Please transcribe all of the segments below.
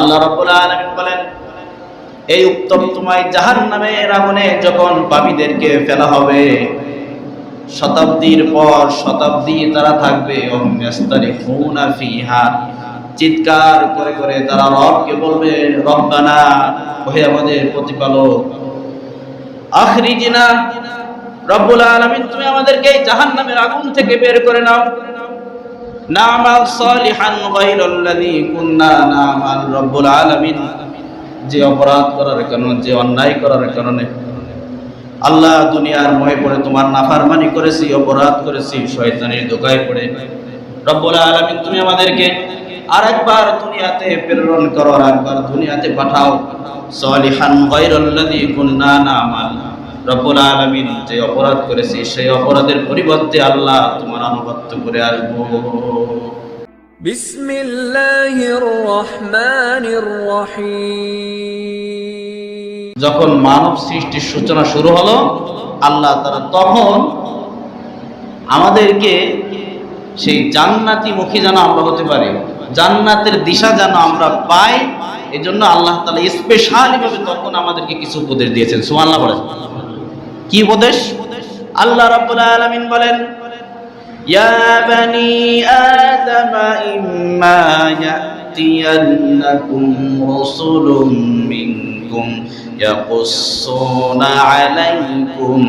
আল্লাহ রাব্বুল আলামিন বলেন, এই উত্তপ্তময় জাহান্নামের আগুনে যখন পাপীদেরকে ফেলা হবে, শতাব্দীর পর শতাব্দী তারা থাকবে চিৎকার করে করে তারা রবকে বলবে, রব্বানা, ওহে আমাদের প্রতিপালক, আখরিজিনা, রব্বুল আলামিন, তুমি আমাদেরকে এই জাহান্নামের আগুন থেকে বের করে নাও। নামাল সালিহান গায়রাল্লাযী কুননা নামাল রব্বুল আলামিন। যে অপরাধ করার কারণে, যে অন্যায় করার কারণে। আল্লাহ দুনিয়ার মহে পড়ে তোমার নাফারমানি করেছি, অপরাধ করেছি, শয়তানের দোকায় পড়ে। রব্বুল আলামিন, তুমি আমাদেরকে আরেকবার দুনিয়াতে প্রেরণ করো আর একবার দুনিয়াতে পাঠাও। সালিহান গায়রাল্লাযী কুননা নামাল রব্বুল আলামিন যে অপরাধ করেছে সেই অপরাধের পরিবর্তে আল্লাহ তোমার আনুগত্য করে আসব বিসমিল্লাহির রহমানির রহিম যখন মানব সৃষ্টির সূচনা শুরু হলো আল্লাহ তারা তখন আমাদেরকে সেই জান্নাতি মুখী যেন আমরা হতে পারি জান্নাতের দিশা যেন আমরা পাই এই জন্য আল্লাহ তালা স্পেশালিভাবে তখন আমাদেরকে কিছু উপদেশ দিয়েছেন। সুমান্লা বলেছেন কি উপদেশ? আল্লাহ রাব্বুল আলামিন বলেন, ইয়া বানি আদম ইম্মা ইয়াতিয়ান্নাকুম রাসূলুম মিনকুম ইয়াকুসসুনা আলাইকুম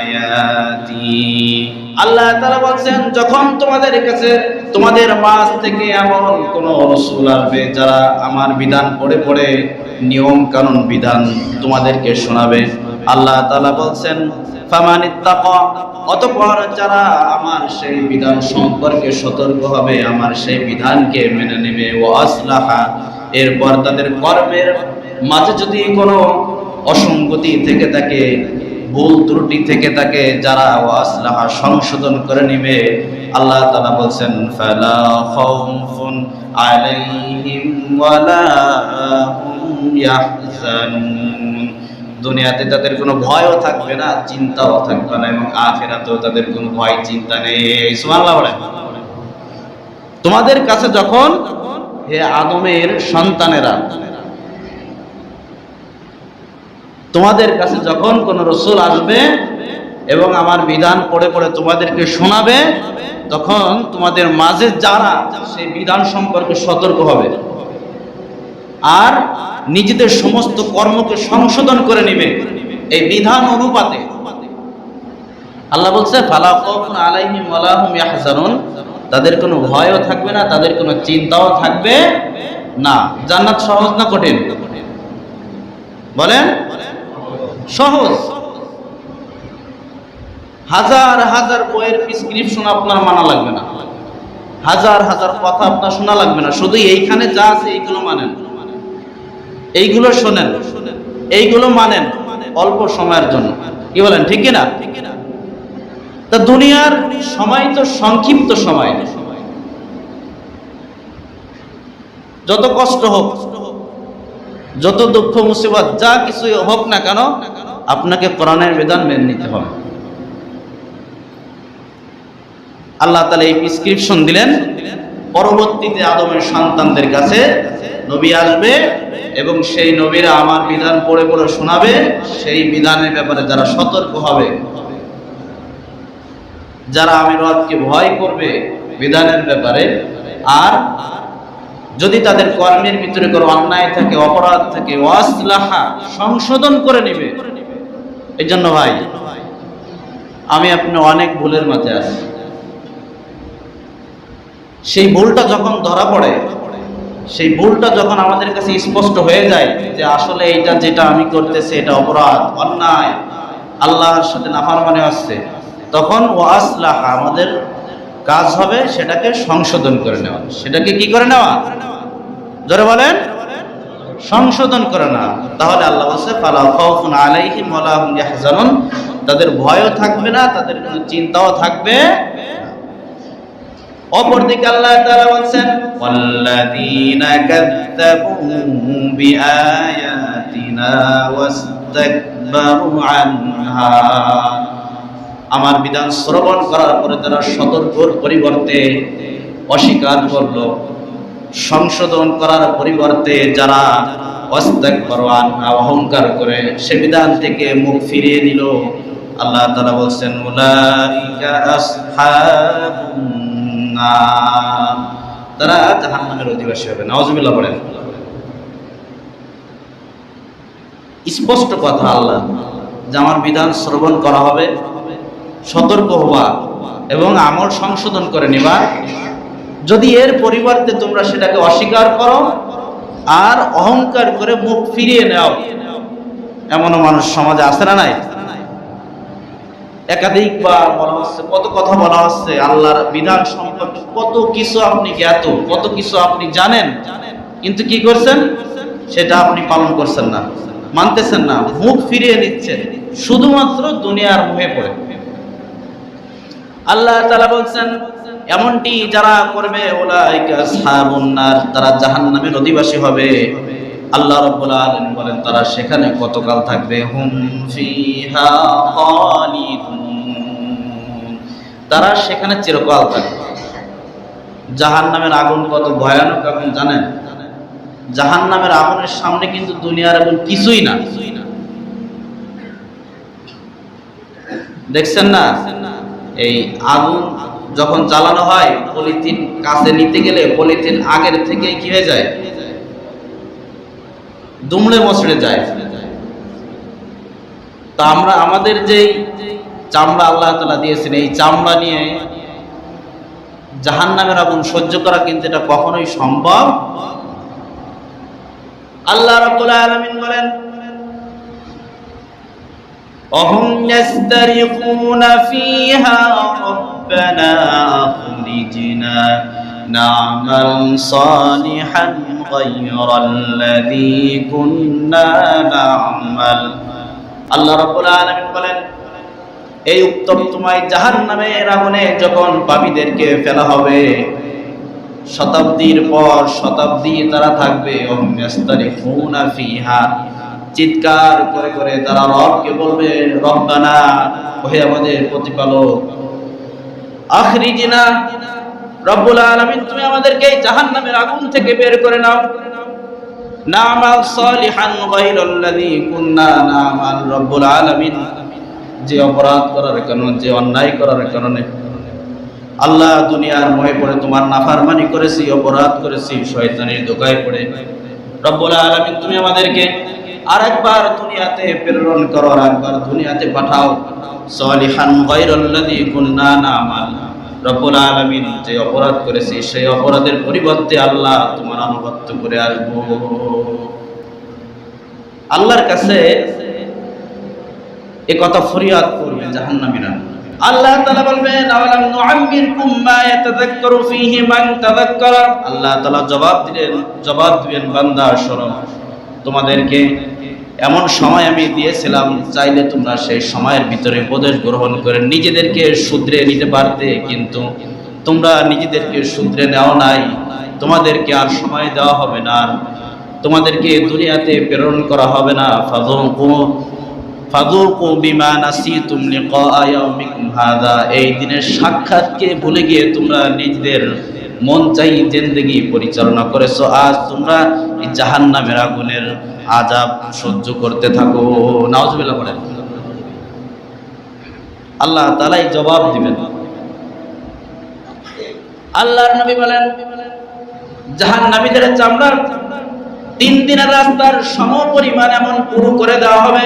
আয়াতি। আল্লাহ তাআলা বলছেন, যখন তোমাদের কাছে, তোমাদের মাঝ থেকে এমন কোন রসুল আসবে যারা আমার বিধান পড়ে পড়ে নিয়ম কানুন বিধান তোমাদেরকে শোনাবে আল্লাহ তালা বলছেন অতঃপর যারা আমার সেই বিধান সম্পর্কে সতর্ক হবে, আমার সেই বিধানকে মেনে নেবে। ও আসলাহা, এরপর তাদের কর্মের মাঝে যদি কোনো অসঙ্গতি থেকে থাকে, ভুল ত্রুটি থেকে থাকে, যারা ও আসলাহা সংশোধন করে নেবে, আল্লাহ তাআলা বলছেন, ফালা খাউফুন আলাইহিম ওয়ালা হুম ইয়াহজানুন। দুনিয়াতে তাদের কোনো ভয়ও থাকবে না, চিন্তাও থাকবে না এবং আখেরাতেও তাদের কোনো ভয়, চিন্তা নেই। তোমাদের কাছে যখন হে আদমের সন্তানেরা, তোমাদের কাছে যখন কোন রসুল আসবে এবং আমার বিধান পড়ে পড়ে তোমাদেরকে শোনাবে, তখন তোমাদের মাঝে যারা সেই বিধান সম্পর্কে সতর্ক হবে। আর নিজেদের সমস্ত কর্মকে সংশোধন করে নেবে। এই বিধান অনুপাতে। আল্লাহ বলছে তাদের কোনো ভয়ও থাকবে না, তাদের কোনো চিন্তাও থাকবে না। জান্নাত সহজ না কঠিন? বলেন, সহজ। হাজার হাজার বইয়ের প্রেসক্রিপশন আপনার মানা লাগবে না। হাজার হাজার কথা আপনার শোনা লাগবে না। শুধু এইখানে যা আছে এইগুলো মানেন। এইগুলো শোনেন, এইগুলো মানেন অল্প সময়ের জন্য। কি বলেন, ঠিক কিনা? তা দুনিয়ার সময় তো সংক্ষিপ্ত সময়। যত কষ্ট হোক, যত দুঃখ, মুসিবত, যা কিছু হোক না কেন, আপনাকে কোরআনের বিধান মেনে নিতে হবে। আল্লাহ তালা এই প্রেসক্রিপশন দিলেন, পরবর্তীতে আদমের সন্তানদের কাছে নবী আসবে এবং সেই নবীরা আমার বিধান পড়ে পড়ে শোনাবে, সেই বিধানের ব্যাপারে যারা সতর্ক হবে, যারা আমি রবকে ভয় করবে বিধানের ব্যাপারে, আর যদি তাদের কর্মের ভিতরে কোনো অন্যায় থাকে, অপরাধ থাকে, ওয়াসলাহা সংশোধন করে নেবে। এই জন্য ভাই, আমি আপনি অনেক ভুলের মাঝে আছি। সেই ভুলটা যখন ধরা পড়ে সেই ভুলটা যখন আমাদের কাছে স্পষ্ট হয়ে যায় যে আসলে এইটা যেটা আমি করতেছি, এটা অপরাধ, অন্যায়, আল্লাহর সাথে নাফার মানে আসছে, তখন ও আসলাহা, আমাদের কাজ হবে সেটাকে সংশোধন করে নেওয়া। সেটাকে কি করে নেওয়া? জোরে বলেন। সংশোধন করে না তাহলে আল্লাহ বলছে, ফালা খাউফুন আলাইহিম ওয়ালা হুম ইয়াহজানুন। তাদের ভয়ও থাকবে না, তাদের কোনো চিন্তাও থাকবে অপরদিকে আল্লাহ তাআলা বলছেন, ওয়াল্লাযীনা কাযযাবু বিআয়াতিনা ওয়াস্তাকবারু আনহা। আমার বিধান শ্রবণ করার পরে তারা সতর্কর পরিবর্তে অস্বীকার করল। সংশোধন করার পরিবর্তে যারা অহংকার করে, সে বিধান থেকে মুখ ফিরিয়ে নিল। আল্লাহ তাআলা বলছেন উলাইকা আসহাবুন নার তারা অধিবাসী হবে। বলেন স্পষ্ট কথা আল্লাহ, যে আমার বিধান শ্রবণ করা হবে, সতর্ক হবা এবং আমল সংশোধন করে নিবা যদি এর পরিবর্তে তোমরা সেটাকে অস্বীকার করো আর অহংকার করে মুখ ফিরিয়ে নাও, এমনও মানুষ সমাজে আসে না নাই? একাধিকবার বলা হচ্ছে, কত কথা বলা হচ্ছে, আল্লাহর বিধান সম্পর্কে কত কিছু আপনি জ্ঞাত, কত কিছু আপনি জানেন, কিন্তু কি করছেন? সেটা আপনি পালন করছেন না, মানতেছেন না, মুখ ফিরিয়ে নিচ্ছেন, শুধুমাত্র দুনিয়ার মুখে পড়ে। আল্লাহ বলছেন, এমনটি যারা করবে ওলাইকা আসহাবুন নার, তারা অধিবাসী হবে। আল্লাহ রাব্বুল বলেন, তারা সেখানে কতকাল থাকবে? হুম ফিহা খালিদুন। তারা সেখানে চিরকাল থাকবে। জাহান্নামের আগুন কত ভয়ানক আগুন জানেন? জাহান্নামের আগুনের সামনে কিন্তু দুনিয়ার আগুন কিছুই না। দেখছেন না? এই আগুন যখন জ্বালানো হয়, পলিথিন কাছে নিতে গেলে পলিথিন আগের থেকে কি হয়ে যায়? দুমড়ে মচড়ে যায়। তা আমরা আমাদের যেই চামড়া আল্লাহ তালা দিয়েছেন এই চামড়া নিয়ে জাহান নামের আগুন সহ্য করা কিন্তু এটা কখনোই সম্ভব আল্লাহ রাব্বুল আলামিন বলেন وهم يسترقون فيها ربنا أخرجنا نعمل صالحا غير الذي كنا نعمل আল্লাহ রাব্বুল আলামিন বলেন এই উত্তপ্তময় জাহান্নামের আগুনে যখন পাপীদেরকে ফেলা হবে, শতাব্দীর পর শতাব্দী তারা থাকবে চিৎকার করে করে তারা রবকে বলবে, রব্বানা, ওহে আমাদের প্রতিপালক আখরি আখরিজিনা, রব্বুল আলামিন, তুমি আমাদেরকে এই জাহান্নামের আগুন থেকে বের করে নাও। নামাল সালিহান গায়রাল্লাযী কুননা, নামাল রব্বুল আলামিন। যে অপরাধ করার কারণে, যে অন্যায় করার কারণে। আল্লাহ দুনিয়ার মহে পড়ে তোমার নাফারমানি করেছি, অপরাধ করেছি, শয়তানের দোকায় পড়ে। রব্বুল আলামিন, তুমি আমাদেরকে আরেকবার দুনিয়াতে প্রেরণ করো আর একবার দুনিয়াতে পাঠাও। রব্বুল আলামিন, যে অপরাধ করেছি, সেই অপরাধের পরিবর্তে আল্লাহ তোমার আনুগত্য করে আসব। আল্লাহর কাছে এ কথা ফরিয়াদ করবে জাহান্নামীরা। আল্লাহ তাআলা বলবেন, আওয়ালাম নুআম্মিরকুম মা ইয়াতাযাক্কারু ফীহি মান তাযাক্কারা? আল্লাহ তাআলা জবাব দিলেন, জবাব দিবেন, বান্দা, শোনো, তোমাদেরকে এমন সময় আমি দিয়েছিলাম, চাইলে তোমরা সেই সময়ের ভিতরে উপদেশ গ্রহণ করে নিজেদেরকে শুধরে নিতে পারতে, কিন্তু তোমরা নিজেদেরকে শুধরে নেওয়া নাই। তোমাদেরকে আর সময় দেওয়া হবে না। তোমাদেরকে দুনিয়াতে প্রেরণ করা হবে না। ফাযুকু ফাযুকু বিমা নাসিতুম লিকা ইয়াউমিকুম হাযা। এই দিনের সাক্ষাৎকে ভুলে গিয়ে তোমরা নিজেদের মন চাই জিন্দেগি পরিচালনা করেছ। আজ তোমরা এই জাহান্নামের আগুনের আযাব সহ্য করতে থাকো। নাউজুবিল্লাহ বলেন আল্লাহ তাআলাই জবাব দিবেন। আল্লাহর নবী বলেন, জাহান্নামীদের চামড়ার তিন দিনের রাস্তার সম পরিমাণ এমন পুরো করে দেওয়া হবে।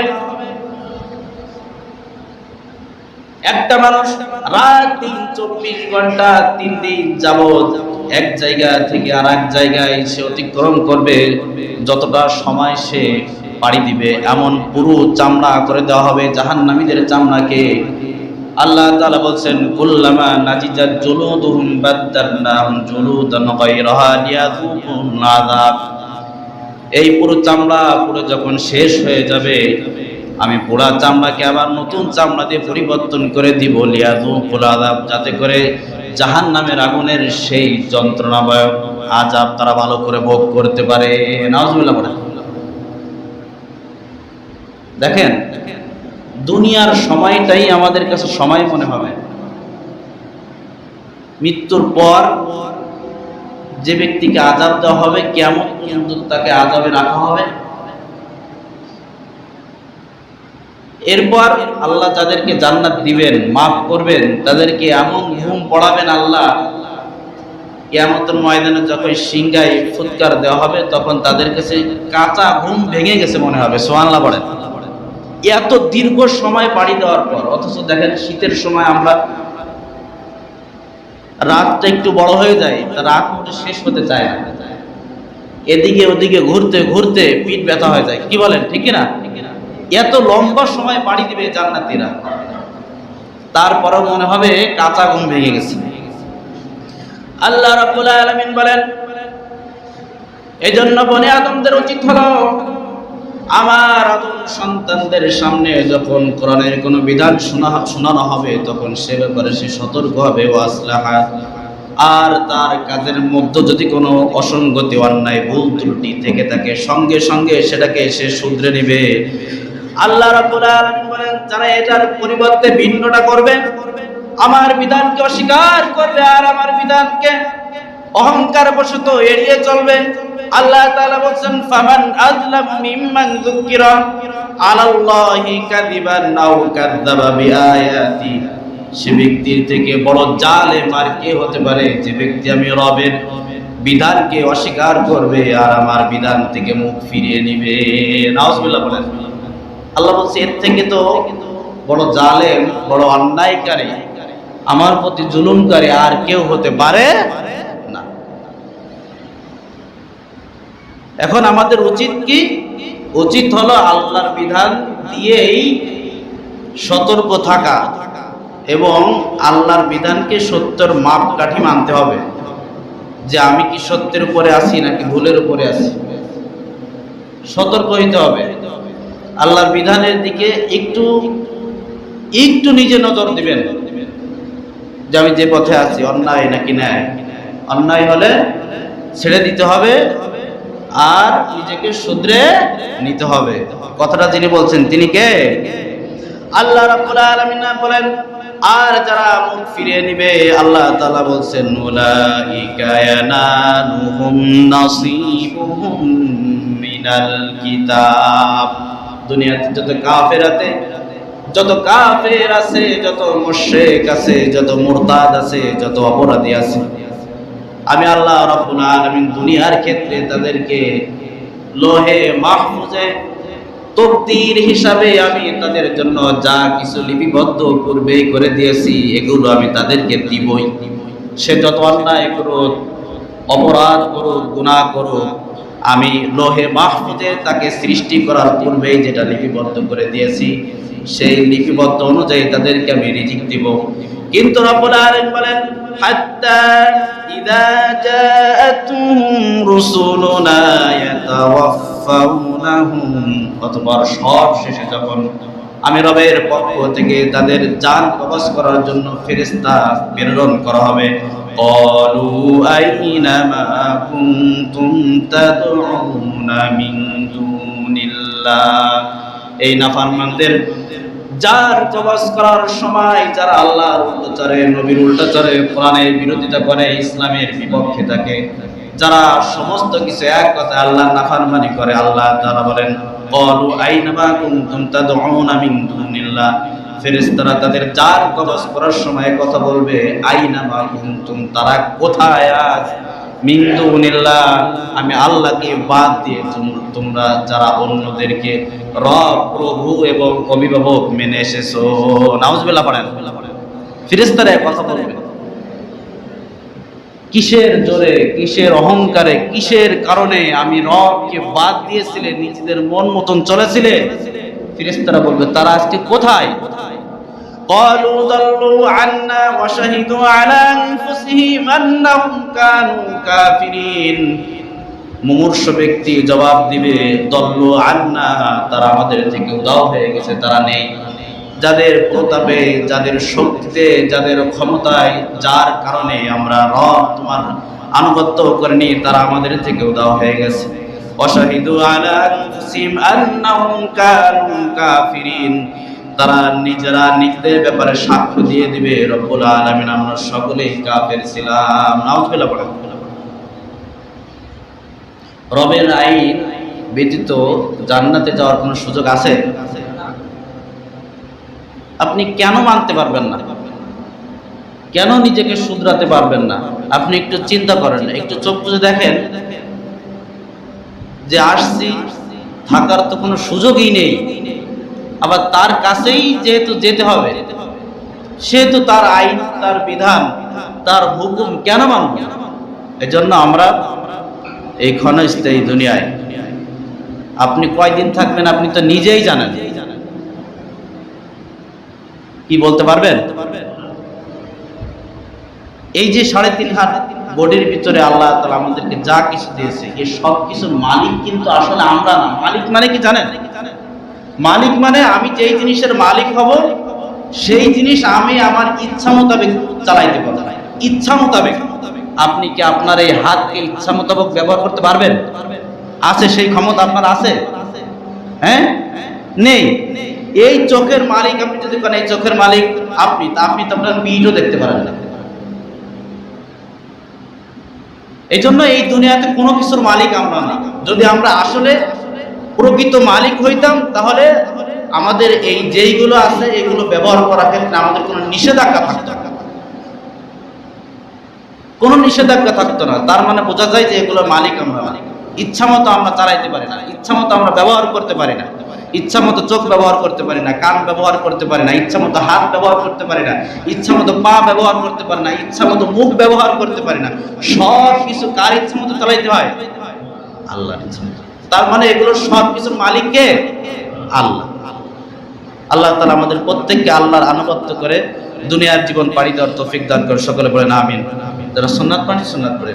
একটা মানুষ রাত দিন, চব্বিশ ঘণ্টা, তিন দিন যাবৎ এক জায়গা থেকে আর এক জায়গায় সে অতিক্রম করবে, যতটা সময় সে পাড়ি দিবে। এমন পুরো চামড়া করে দেওয়া হবে জাহান্নামীদের চামড়াকে। আল্লাহ তাআলা বলছেন, কুল্লামা নাজিজাত জুলুদুহুম বাদদালনাহুম জুলুদান গায়রাহা লিয়াযুকুন আযাব। এই পুরো চামড়া পুরো যখন শেষ হয়ে যাবে আমি পোড়া চামড়াকে আবার নতুন চামড়া দিয়ে পরিবর্তন করে দিব লিয়াদু পোলাদাব যাতে করে জাহান নামের আগুনের সেই যন্ত্রণাময় আজাব তারা ভালো করে ভোগ করতে পারে। নাউজুবিল্লাহ বলে দেখেন, দুনিয়ার সময়টাই আমাদের কাছে সময় মনে হবে। মৃত্যুর পর যে ব্যক্তিকে আজাব দেওয়া হবে কেমন পর্যন্ত তাকে আজাবে রাখা হবে। এরপর আল্লাহ যাদেরকে জান্নাত দিবেন, মাফ করবেন, তাদেরকে এমন ঘুম পড়াবেন আল্লাহ, কিয়ামতের ময়দানে যখন সিংগায় ফুৎকার দেওয়া হবে, তখন তাদের কাছে কাঁচা ঘুম ভেঙে গেছে মনে হবে সোহানলা বলেন। এত দীর্ঘ সময় পাড়ি দেওয়ার পর, অথচ দেখেন শীতের সময় আমরা রাতটা একটু বড় হয়ে যায়, তা রাত মোটে শেষ হতে চায় না। এদিকে ওদিকে ঘুরতে ঘুরতে পিঠ ব্যথা হয়ে যায়, কি বলেন, ঠিক না ঠিক না? এত লম্বা সময় পাড়ি দিবে জান্নাতীরা। তারপরও মনে হবে কাঁচা ঘুম ভেঙে গেছে। আল্লাহ রাব্বুল আলামিন বলেন, এজন্য বনে আদমদের উচিত হলো আমার আদম সন্তানদের সামনে যখন কোরআনের কোনো বিধান শোনা, শোনানো হবে, তখন সে ব্যাপারে সে সতর্ক হবে। ও আসলাহা আর তার কাজের মধ্যে যদি কোনো অসঙ্গতি, অন্যায়, ভুল ত্রুটি থেকে থাকে, সঙ্গে সঙ্গে সেটাকে সে শুধরে নেবে। আল্লাহ রাব্বুল আলামিন বলেন, যারা এটার পরিবর্তে ভিন্নটা করবে, আমার বিধানকে অস্বীকার করবে আর আমার বিধানকে অহংকার বশত এড়িয়ে চলবে, আল্লাহ তাআলা বলছেন, ফামান আযলাম মিম্মান যুকিরা আলাল্লাহি কাযিবান আও কাযযাবা বিআয়াতি। সে ব্যক্তির থেকে বড় জালেম আর কে হতে পারে? যে ব্যক্তি আমি রবের বিধানকে অস্বীকার করবে আর আমার বিধান থেকে মুখ ফিরিয়ে নিবে। নাউজুবিল্লাহ বলেন। আল্লাহ বলছে, এর থেকে তো বড় জালেম, বড় অন্যায়কারী, আমার প্রতি জুলুমকারী আর কেউ হতে পারে না। এখন আমাদের উচিত কি? উচিত হলো আল্লাহর বিধান দিয়েই সতর্ক থাকা এবং আল্লাহর বিধানকে সত্যের মাপকাঠি মানতে হবে, যে আমি কি সত্যের উপরে আছি নাকি ভুলের উপরে আছি। সতর্ক হইতে হবে। আল্লাহর বিধানের দিকে একটু একটু নিজে নজর দিবেন যে আমি যে পথে আছি, অন্যায় নাকি ন্যায়? অন্যায় হলে ছেড়ে দিতে হবে আর নিজেকে শুধরে নিতে হবে। কথাটা যিনি বলছেন, তিনি কে? আল্লাহ বলেন, আর যারা মুখ ফিরিয়ে নিবে, আল্লাহ তাআলা বলছেন মিনাল কিতাব। দুনিয়াতে যত কাফেরাতে যত কাফের আছে, যত মুশরিক আছে, যত মুরতাদ আছে, যত অপরাধী আছে, আমি আল্লাহ রাব্বুল আলামিন দুনিয়ার ক্ষেত্রে তাদেরকে লোহে মাহফুজে তকদির হিসাবে আমি তাদের জন্য যা কিছু লিপিবদ্ধ পূর্বে করে দিয়েছি, এগুলো আমি তাদেরকে দিবই। সে যত অন্যায় করুক, অপরাধ করুক, গুনাহ করুক আমি লোহে মাহফুজে তাকে সৃষ্টি করার পূর্বেই যেটা লিপিবদ্ধ করে দিয়েছি, সেই লিপিবদ্ধ অনুযায়ী তাদেরকে আমি রিজিক দিব। কিন্তু বলেন সব শেষে যখন আমি রবের পক্ষ থেকে তাদের জান কবজ করার জন্য ফেরেশতা প্রেরণ করা হবে قالوا أين ما كنتم تدعون من دون الله এই নাফরমানদের যার কবজ করার সময় যারা আল্লাহর উল্টাচারে নবীর উল্টাচারে কোরআনের বিরোধিতা করে ইসলামের বিপক্ষে থাকে যারা সমস্ত কিছু এক কথা আল্লাহর নাফরমানি করে আল্লাহ তাআলা বলেন ক্বালু আইনা মা কুনতুম তাদউনা মিন দুনিল্লাহ ফেরেশতারা তাদের যার কবজ করার সময় কথা বলবে, আইনা মা কুনতুম, তারা কোথায় আজ? আমি আল্লাহকে বাদ দিয়ে তোমরা যারা অন্যদেরকে রব, প্রভু এবং অভিভাবক মেনে এসেছ। পড়েন। ফেরেশতারা এক কথা বলবে। কিসের জোরে, কিসের অহংকারে, কিসের কারণে আমি রবকে বাদ দিয়েছিলে, নিজেদের মন মতন চলেছিলে? ফেরেশতারা বলবে তারা আজকে কোথায় قالوا ضلوا عنا وشهدوا على أنفسهم أنهم كانوا كافرين মুমূর্ষ ব্যক্তি জবাব দিবে দল্লু আন্না তারা আমাদের থেকে উদাও হয়ে গেছে তারা নেই যাদের প্রতাপে যাদের শক্তিতে যাদের ক্ষমতায় যার কারণে আমরা রব তোমার আনুগত্য করিনি তারা আমাদের থেকে উদাও হয়ে গেছে অশাহিদু আলা আনফুসিহিম আন্নাহুম কানু কাফিরিন তারা নিজেরা নিজেদের ব্যাপারে সাক্ষ্য দিয়ে দিবে। রব্বুল আলামিন, আমরা সকলেই কাফের ছিলাম। নাউজুবিল্লাহ পড়েন রবের আইন ব্যতীত জান্নাতে যাওয়ার কোনো সুযোগ আছে? আপনি কেন মানতে পারবেন না? কেন নিজেকে শুধরাতে পারবেন না? আপনি একটু চিন্তা করেন, একটু চোখ দেখেন। যে আসছি, থাকার তো কোনো সুযোগই নেই। আবার তার কাছেই যেহেতু যেতে হবে, সেহেতু তার আইন, তার বিধান, তার হুকুম কেন মানব এই জন্য আমরা এই ক্ষণস্থায়ী দুনিয়ায়, আপনি কয়দিন থাকবেন আপনি তো নিজেই জানেন। কি বলতে পারবেন? এই যে সাড়ে তিন হাত বডির ভিতরে আল্লাহ তালা আমাদেরকে যা কিছু দিয়েছে এই সব কিছুর মালিক কিন্তু আসলে আমরা না। মালিক মানে কি জানেন? মালিক মানে আমি যেই জিনিসের মালিক হব, সেই জিনিস আমি আমার ইচ্ছা মোতাবেক চালাইতে পারব। ইচ্ছা মোতাবেক। আপনি কি আপনার এই হাতকে ইচ্ছা মোতাবেক ব্যবহার করতে পারবেন? আছে সেই ক্ষমতা আপনার আছে? হ্যাঁ? নেই। এই চোখের মালিক, আপনি যদি এই চোখের মালিক, আপনি তা আপনি তো আপনার মিটও দেখতে পারেন না। এই জন্য এই দুনিয়াতে কোনো কিছুর মালিক আমরা না। যদি আমরা আসলে প্রকৃত মালিক হইতাম, তাহলে আমাদের এই যেইগুলো আছে, এগুলো ব্যবহার করার ক্ষেত্রে আমাদের কোনো নিষেধাজ্ঞা থাকতো কোনো নিষেধাজ্ঞা থাকতো না। তার মানে বোঝা যায় যে এগুলো মালিক আমরা না। ইচ্ছা মতো আমরা চালাইতে পারি না। ইচ্ছা মতো আমরা ব্যবহার করতে পারি না। ইচ্ছা মতো চোখ ব্যবহার করতে পারি না, কান ব্যবহার করতে পারি না ইচ্ছা মতো হাত ব্যবহার করতে পারি না ইচ্ছা মতো পা ব্যবহার করতে পারি না ইচ্ছা মতো মুখ ব্যবহার করতে পারি না, সব কিছু কার ইচ্ছা মতো চালাইতে হয়? আল্লাহর ইচ্ছা তার মানে এগুলো সব কিছুর মালিক কে আল্লাহ। আল্লাহ তালা আমাদের প্রত্যেককে আল্লাহর আনুগত্য করে দুনিয়ার জীবন পাড়ি দেওয়ার তৌফিক দান করে, সকলে বলেন আমিন। যারা সোনাত পানি সোনাত পড়ে